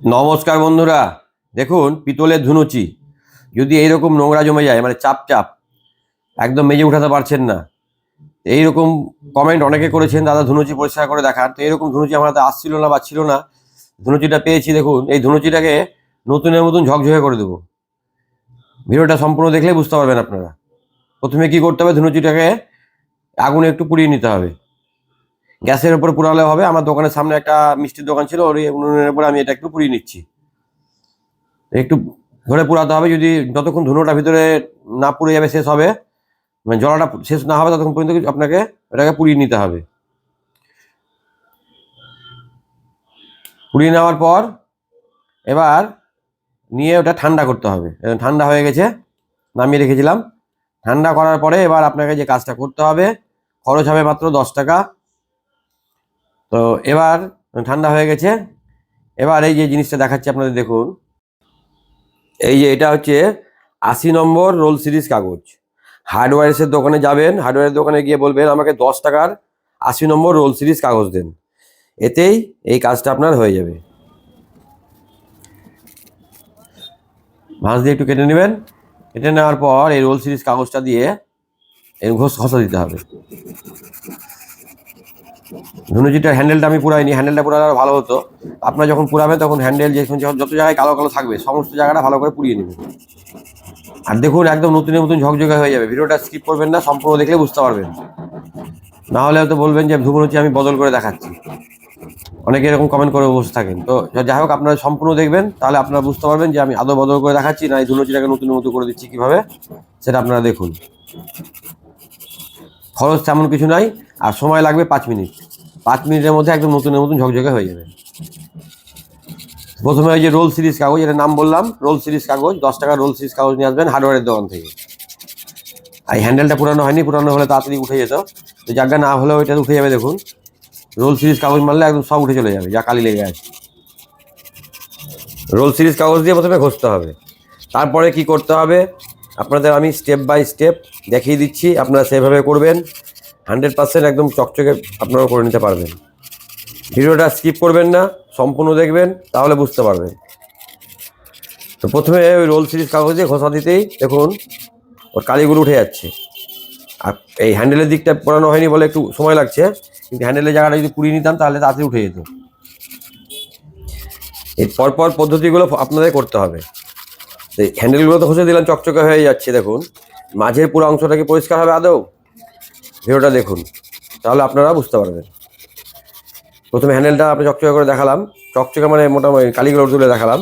নমস্কার বন্ধুরা। দেখুন, পিতলের ধুনুচি। যদি এইরকম নোংরা জমে যায় মানে চাপ চাপ, একদম মেজে উঠাতে পারছেন না। এইরকম কমেন্ট অনেকে করেছেন, দাদা, ধুনুচি পরিষ্কার করে দেখান। তো এরকম ধুনুচি আমার হাতে আসছিল না বা ছিল না। ধুনুচিটা পেয়েছি, দেখুন, এই ধুনুচিটাকে নতুনের মতন ঝকঝকে করে দেবো। ভিডিওটা সম্পূর্ণ দেখলে বুঝতে পারবেন আপনারা। প্রথমে কি করতে হবে? ধুনুচিটাকে আগুনে একটু পুড়িয়ে নিতে হবে। গ্যাসের উপর পুরালে হবে। আমার দোকানের সামনে একটা মিষ্টির দোকান ছিল ওর উনুনের উপরে আমি এটা একটু পুড়িয়ে নিচ্ছি। একটু ধরে পুরাতে হবে, যদি যতক্ষণ ধুনোটা ভিতরে না পুড়ে যাবে, শেষ হবে। মানে জলাটা শেষ না হবে, ততক্ষণ পর্যন্ত আপনাকে এটাকে পুড়িয়ে নিতে হবে। পুড়িয়ে নেওয়ার পর এবার নিয়ে ওটা ঠান্ডা করতে হবে। ঠান্ডা হয়ে গেছে, নামিয়ে রেখেছিলাম। ঠান্ডা করার পরে এবার আপনাকে যে কাজটা করতে হবে, খরচ হবে মাত্র দশ টাকা। তো এবার ঠান্ডা হয়ে গেছে। এবার এই যে জিনিসটা দেখাচ্ছি আপনাদের, দেখুন। এই যে এটা হচ্ছে আশি নম্বর রোল সিরিজ কাগজ। হার্ডওয়্যার্সের দোকানে যাবেন, হার্ডওয়্যারের দোকানে গিয়ে বলবেন, আমাকে দশ টাকার আশি নম্বর রোল সিরিজ কাগজ দেন। এতেই এই কাজটা আপনার হয়ে যাবে। ভাঁজ দিয়ে একটু কেটে নেবেন। কেটে নেওয়ার পর এই রোল সিরিজ কাগজটা দিয়ে এই ঘষ ঘষা দিতে হবে। ধনুচিটার হ্যান্ডেলটা আমি পুরাইনি হ্যান্ডেলটা পুরালে আরও ভালো হতো। আপনারা যখন পুরাবেন তখন হ্যান্ডেল যে যত জায়গায় কালো কালো থাকবে, সমস্ত জায়গাটা ভালো করে পুড়িয়ে নেবেন আর দেখুন, একদম নতুনের নতুন ঝকঝকে হয়ে যাবে। ভিডিওটা স্কিপ করবেন না, সম্পূর্ণ দেখলে বুঝতে পারবেন। না হলে হয়তো বলবেন যে ধুবনুচি আমি বদল করে দেখাচ্ছি। অনেকে এরকম কমেন্ট করে বসে থাকেন। তো যাই হোক, আপনারা সম্পূর্ণ দেখবেন, তাহলে আপনারা বুঝতে পারবেন যে, আমি আদৌ বদল করে দেখাচ্ছি না, এই ধুনুচিটাকে নতুন মতো করে দিচ্ছি কীভাবে, সেটা আপনারা দেখুন। খরচ তেমন কিছু নাই, আর সময় লাগবে পাঁচ মিনিট। পাঁচ মিনিটের মধ্যে একদম নতুনের মতন ঝকঝকে হয়ে যাবে। প্রথমে ওই যে রোল সিরিজ কাগজ, এটার নাম বললাম, রোল সিরিজ কাগজ, দশ টাকা রোল সিরিজ কাগজ নিয়ে আসবেন হার্ডওয়্যারের দোকান থেকে। আর হ্যান্ডেলটা পুরানো হয়নি, পুরানো হলে তাড়াতাড়ি উঠে যেত। তো জায়গা না হলেও এটা উঠে যাবে দেখুন। রোল সিরিজ কাগজ মারলে একদম সব উঠে চলে যাবে, যা কালি লেগে আছে। রোল সিরিজ কাগজ দিয়ে প্রথমে ঘষতে হবে। তারপরে কি করতে হবে? আপনাদের আমি স্টেপ বাই স্টেপ দেখিয়ে দিচ্ছি, আপনারা সেভাবে করবেন। হান্ড্রেড পার্সেন্ট একদম চকচকে আপনারা করে নিতে পারবেন। ভিডিওটা স্কিপ করবেন না, সম্পূর্ণ দেখবেন, তাহলে বুঝতে পারবেন। তো প্রথমে ওই রোল সিরিজ কাগজে ঘষা দিতেই দেখুন, ওর কালিগুলো উঠে যাচ্ছে। আর এই হ্যান্ডেলের দিকটা পড়ানো হয়নি বলে একটু সময় লাগছে, কিন্তু হ্যান্ডেলের জায়গাটা যদি পুড়িয়ে নিতাম তাহলে তাড়াতাড়ি উঠে যেত। এর পরপর পদ্ধতিগুলো আপনাদের করতে হবে। এই হ্যান্ডেলগুলো তো ঘষে দিলাম, চকচকে হয়ে যাচ্ছে, দেখুন। মাঝের পুরো অংশটা কি পরিষ্কার হবে আদৌ? ভিডিওটা দেখুন, তাহলে আপনারা বুঝতে পারবেন। প্রথমে হ্যান্ডেলটা আপনি চকচকে করে দেখালাম। চকচকে মানে মোটামুটি কালিগুলো তুলে দেখালাম।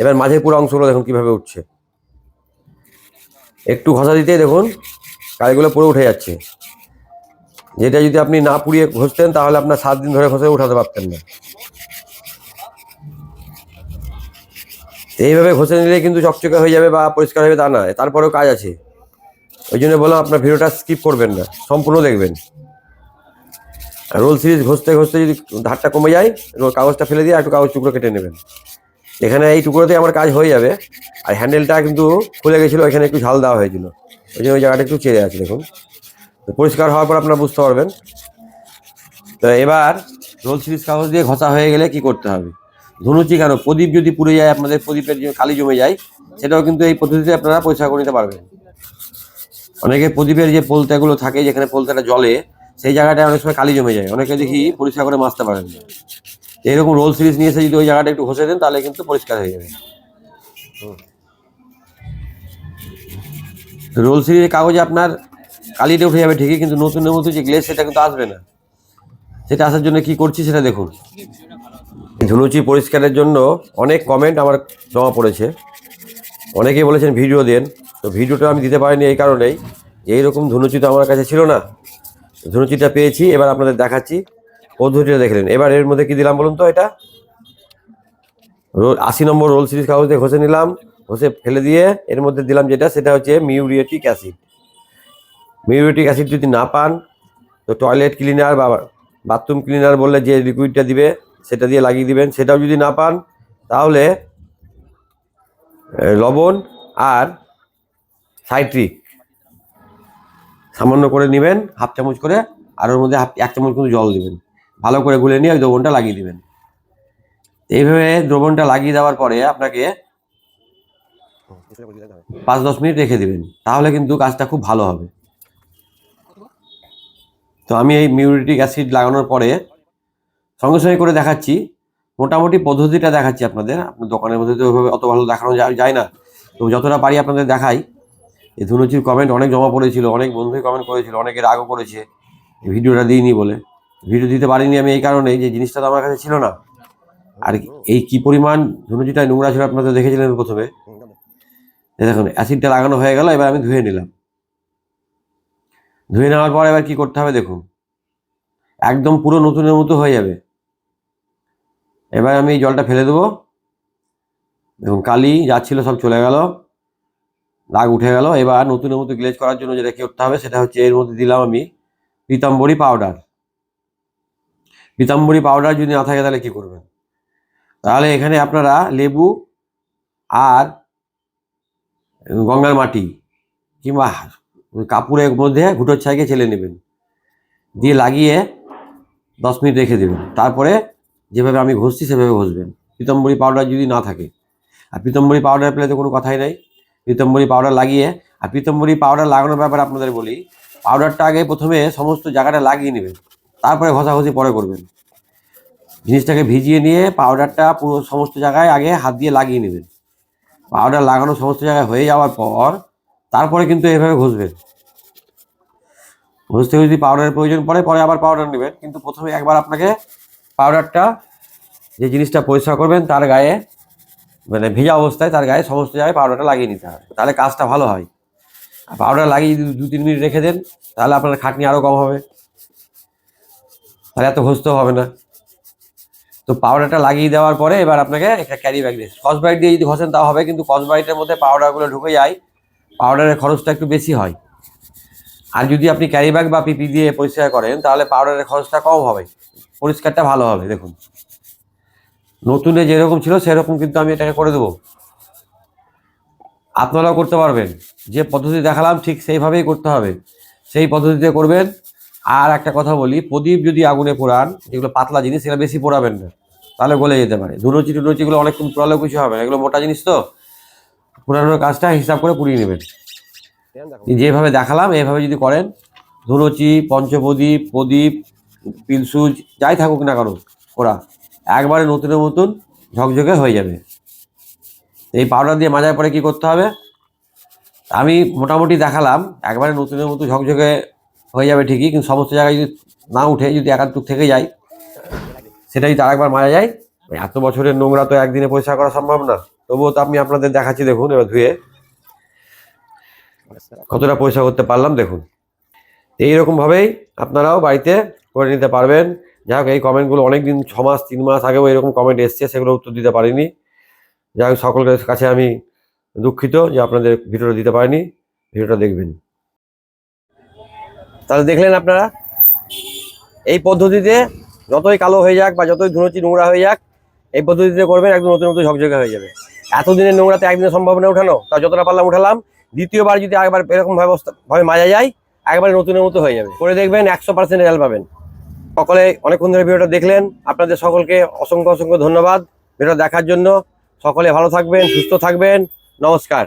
এবার মাঝের পুরো অংশগুলো দেখুন কীভাবে উঠছে। একটু ঘষা দিতেই দেখুন, কালিগুলো পুরো উঠে যাচ্ছে। যেটা যদি আপনি না পুড়িয়ে ঘষতেন, তাহলে আপনার সাত দিন ধরে ঘষে উঠাতে পারতেন না। এইভাবে ঘষে নিলে কিন্তু চকচকে হয়ে যাবে বা পরিষ্কার হবে তা না তারপরেও কাজ আছে। ওই জন্য বললাম আপনার ভিডিওটা স্কিপ করবেন না, সম্পূর্ণ দেখবেন। রোল সিরিজ ঘষতে ঘষতে যদি ধারটা কমে যায় কাগজটা ফেলে দিয়ে একটু কাগজ টুকরো কেটে নেবেন। এখানে এই টুকরোতেই আমার কাজ হয়ে যাবে, আর হ্যান্ডেলটা কিন্তু খুলে গেছিল, এখানে একটু ঝাল দেওয়া হয়েছিল। ওই জন্য ওই জায়গাটা একটু চেয়ে আছে, দেখুন। পরিষ্কার হওয়ার পর আপনারা বুঝতে পারবেন। তো এবার রোল সিরিজ কাগজ দিয়ে ঘষা হয়ে গেলে কি করতে হবে? ধনুচি কেন প্রদীপ যদি পুড়ে যায়, আপনাদের প্রদীপের যে কালি জমে যায়, সেটাও কিন্তু এই পদ্ধতিতে আপনারা পরিষ্কার করে নিতে পারবেন। অনেকে প্রদীপের যে পোলতাগুলো থাকে, যেখানে পোলতাটা জলে সেই জায়গাটায় অনেক সময় কালি জমে যায়। অনেকে দেখি পরিষ্কার করে মাজতে পারেন তো রোল সিরিজ নিয়ে এসে যদি ওই জায়গাটা একটু ঘষে দেন, তাহলে কিন্তু পরিষ্কার হয়ে যাবে। রোল সিরিজের কাগজে আপনার কালিটা উঠে যাবে ঠিকই, কিন্তু নতুনের মতো যে গ্লেস সেটা কিন্তু আসবে না। সেটা আসার জন্য কি করছি, সেটা দেখুন। ধুনুচি পরিষ্কারের জন্য অনেক কমেন্ট আমার জমা পড়েছে। অনেকেই বলেছেন ভিডিও দেন। তো ভিডিওটা আমি দিতে পারিনি এই কারণেই। এইরকম ধুনুচি তো আমার কাছে ছিল না। ধুনুচিটা পেয়েছি, এবার আপনাদের দেখাচ্ছি। পদ্ধতিটা দেখলেন এবার এর মধ্যে কি দিলাম বলুন তো এটা? রোল আশি নম্বর রোল সিরিজ কাগজ দিয়ে ঘষে নিলাম। ঘষে ফেলে দিয়ে এর মধ্যে দিলাম যেটা, সেটা হচ্ছে মিউরিয়েটিক অ্যাসিড মিউরিয়েটিক অ্যাসিড যদি না পান, তো টয়লেট ক্লিনার বা বাথরুম ক্লিনার বললে যে লিকুইডটা দিবে সেটা দিয়ে লাগিয়ে দিবেন। সেটাও যদি না পান, তাহলে লবণ আর সাইট্রিক সামান্য করে নেবেন, হাফ চামচ করে, আর ওর মধ্যে হাফ, এক চামচ কিন্তু জল দিবেন। ভালো করে গুলে নিয়ে ওই দোবনটা লাগিয়ে দিবেন। এইভাবে দ্রবণটা লাগিয়ে দেওয়ার পরে আপনাকে পাঁচ দশ মিনিট রেখে দিবেন। তাহলে কিন্তু কাজটা খুব ভালো হবে। তো আমি এই মিউরিটিক অ্যাসিড লাগানোর পরে সঙ্গে সঙ্গে করে দেখাচ্ছি। মোটামুটি পদ্ধতিটা দেখাচ্ছি আপনাদের। আপনার দোকানের মধ্যে তো ওইভাবে অত ভালো দেখানো যায়- না। তো যতটা পারি আপনাদের দেখাই। এই ধুনুচির কমেন্ট অনেক জমা পড়েছিল, অনেক বন্ধুই কমেন্ট করেছিল, অনেকে রাগও করেছে। ভিডিওটা দিইনি বলে। ভিডিও দিতে পারিনি আমি এই কারণে যে জিনিসটা তো আমার কাছে ছিল না। আর এই কি পরিমাণ ধনুচিটা নোংরা ছিল আপনাদের দেখেছিলেন প্রথমে। দেখুন অ্যাসিডটা লাগানো হয়ে গেল, এবার আমি ধুয়ে নিলাম। ধুয়ে নেওয়ার পর এবার কি করতে হবে দেখুন। একদম পুরো নতুনের মতো হয়ে যাবে। এবার আমি জলটা ফেলে দেবো। দেখুন, কালি যাচ্ছিল সব চলে গেল। দাগ উঠে গেল। এবার নতুনের মতো গ্লেজ করার জন্য যেটা কি করতে হবে, সেটা হচ্ছে এর মধ্যে দিলাম আমি পিতাম্বরী পাউডার পিতাম্বরী পাউডার যদি না থাকে, তাহলে কি করবেন? তাহলে এখানে আপনারা লেবু আর গঙ্গার মাটি কিংবা কাপড়ের মধ্যে ঘুটোর ছাইকে ছেলে নেবেন। দিয়ে লাগিয়ে দশ মিনিট রেখে দেবেন। তারপরে যেভাবে আমি ঘষছি, সেভাবে ঘষবেন। পিতম্বরী পাউডার যদি না থাকে। আর পিতম্বরী পাউডার পেলে তো কোনো কথাই নাই। পিতম্বরী পাউডার লাগিয়ে, আর পিতম্বরী পাউডার লাগানোর ব্যাপারে আপনাদের বলি পাউডারটা আগে প্রথমে সমস্ত জায়গাটা লাগিয়ে নেবেন। তারপরে ঘষাঘষি পরে করবেন। জিনিসটাকে ভিজিয়ে নিয়ে পাউডারটা পুরো সমস্ত জায়গায় আগে হাত দিয়ে লাগিয়ে নেবেন। পাউডার লাগানো সমস্ত জায়গায় হয়ে যাওয়ার পর, তারপরে কিন্তু এভাবে ঘষবেন। ঘষতে যদি পাউডারের প্রয়োজন পড়ে, পরে আবার পাউডার নেবেন। কিন্তু প্রথমে একবার আপনাকে পাউডারটা যে জিনিসটা পরিষ্কার করবেন, তার গায়ে মানে ভেজা অবস্থায় তার গায়ে সমস্ত জায়গায় পাউডারটা লাগিয়ে নিতে হবে। তাহলে কাজটা ভালো হয়। আর পাউডার লাগিয়ে দু তিন মিনিট রেখে দেন, তাহলে আপনার খাটনি আরও কম হবে। তাহলে এত ঘষতেও হবে না। তো পাউডারটা লাগিয়ে দেওয়ার পরে এবার আপনাকে একটা ক্যারি ব্যাগ দিয়ে স্কচ ব্রাইট দিয়ে যদি ঘষেন তাও হবে, কিন্তু স্কচ ব্রাইটের মধ্যে পাউডারগুলো ঢুকে যায় পাউডারের খরচটা একটু বেশি হয়। আর যদি আপনি ক্যারি ব্যাগ বা পিপি দিয়ে পরিষ্কার করেন, তাহলে পাউডারের খরচটা কম হবে। পরিষ্কারটা ভালো হবে, দেখুন। নতুনে যেরকম ছিল, সেরকম কিন্তু আমি এটাকে করে দেবো। আপনারাও করতে পারবেন। যে পদ্ধতি দেখালাম, ঠিক সেইভাবেই করতে হবে। সেই পদ্ধতিতে করবেন। আর একটা কথা বলি, প্রদীপ যদি আগুনে পোড়ান, যেগুলো পাতলা জিনিস, সেগুলো বেশি পোড়াবেন না। তাহলে গলে যেতে পারে। ধুনুচি টুনুচিগুলো অনেকক্ষণ পোড়ালেও কিছু হবে না। এগুলো মোটা জিনিস তো। পুরানোর কাজটা হিসাব করে পুড়িয়ে নেবেন। যেভাবে দেখালাম, এভাবে যদি করেন ধুনুচি পঞ্চপ্রদীপ, প্রদীপ, পিলসুজ, যাই থাকুক না কারও ওরা একবারে নতুনের মতন ঝকঝকে হয়ে যাবে। এই পাউডার দিয়ে মাজার পরে কি করতে হবে? আমি মোটামুটি দেখালাম, একবারে নতুনের মতো ঝকঝকে হয়ে যাবে ঠিকই, কিন্তু সমস্ত জায়গায় যদি না উঠে, যদি একাধটুক থেকে যায়, সেটা যদি আরেকবার মারা যায়, এত বছরের নোংরা তো একদিনে পরিষ্কার করা সম্ভব না। তবুও তো আমি আপনাদের দেখাচ্ছি, দেখুন, এবার ধুয়ে। কতটা পরিষ্কার করতে পারলাম দেখুন। এইরকমভাবেই আপনারাও বাড়িতে করে নিতে পারবেন। যাই হোক, এই কমেন্টগুলো অনেক দিন ছ মাস, তিন মাস আগেও এরকম কমেন্ট এসছে, সেগুলো উত্তর দিতে পারিনি। যাই হোক, সকলের কাছে আমি দুঃখিত যে আপনাদের ভিডিওটা দিতে পারিনি। ভিডিওটা দেখবেন। তাহলে দেখলেন আপনারা, এই পদ্ধতিতে যতই কালো হয়ে যাক বা যতই ধুনুচি নোংরা হয়ে যাক, এই পদ্ধতিতে করবেন, একদম নতুন নতুন ঝকঝকে হয়ে যাবে। এতদিনের নোংরাতে একদিনে সম্ভব না উঠানো, তা যতটা পারলাম উঠালাম। দ্বিতীয়বার যদি একবার এরকম ব্যবস্থা ভাবে মাজা যায়, একবারে নতুনের মতো হয়ে যাবে। করে দেখবেন একশো পার্সেন্ট রেজাল্ট পাবেন। সকলে অনেকক্ষণ ধরে ভিডিওটা দেখলেন। আপনাদের সকলকে অসংখ্য অসংখ্য ধন্যবাদ। ভিডিওটা দেখার জন্য সকলে ভালো থাকবেন, সুস্থ থাকবেন। নমস্কার।